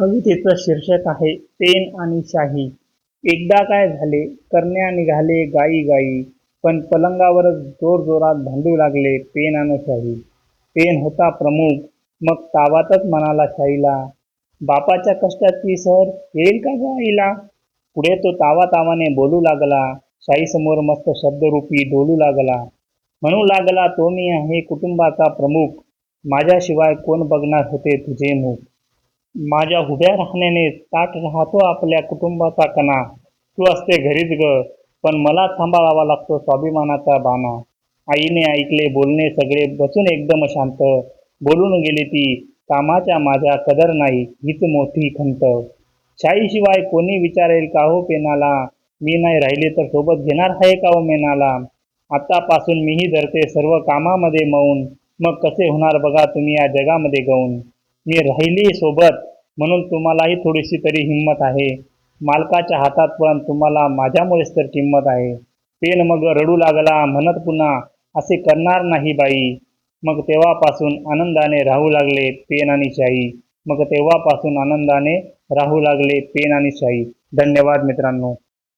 कवितेचं शीर्षक आहे पेन आणि शाही. एकदा काय झाले करण्या निघाले गाई गाई पण पलंगावरच जोरजोरात भांडू लागले पेन आणि शाही. पेन होता प्रमुख मग तावातच म्हणाला शाहीला बापाच्या कष्टाची सर येईल का गाईला पुढे तो तावा तावाने बोलू लागला शाहीसमोर मस्त शब्दरूपी डोलू लागला. म्हणू लागला तो मी आहे कुटुंबाचा प्रमुख माझ्याशिवाय कोण बघणार होते तुझे मुख? माझ्या उभ्या राहण्याने ताट राहतो आपल्या कुटुंबाचा कणा. तू असते घरीच ग पण मला सांभाळावा लागतो स्वाभिमानाचा बाणा. आईने ऐकले बोलणे सगळे बसून एकदम शांत. बोलून गेली ती कामाच्या माझ्या कदर नाही हीच मोठी खंत. शाईशिवाय कोणी विचारेल का हो पेनाला? मी नाही राहिले तर सोबत घेणार आहे का हो मेनाला? आतापासून मीही धरते सर्व कामामध्ये मौन. मग कसे होणार बघा तुम्ही या जगामध्ये गाऊन मी राहिली सोबत म्हणून तुम्हालाही थोडीशी तरी हिंमत आहे. मालकाच्या हातात पण तुम्हाला माझ्यामुळेच तर किंमत आहे. पेन मग रडू लागला म्हणत पुन्हा असे करणार नाही बाई. मग तेव्हापासून आनंदाने राहू लागले पेन आणि शाई. मग तेव्हापासून आनंदाने राहू लागले पेन आणि शाई. धन्यवाद मित्रांनो.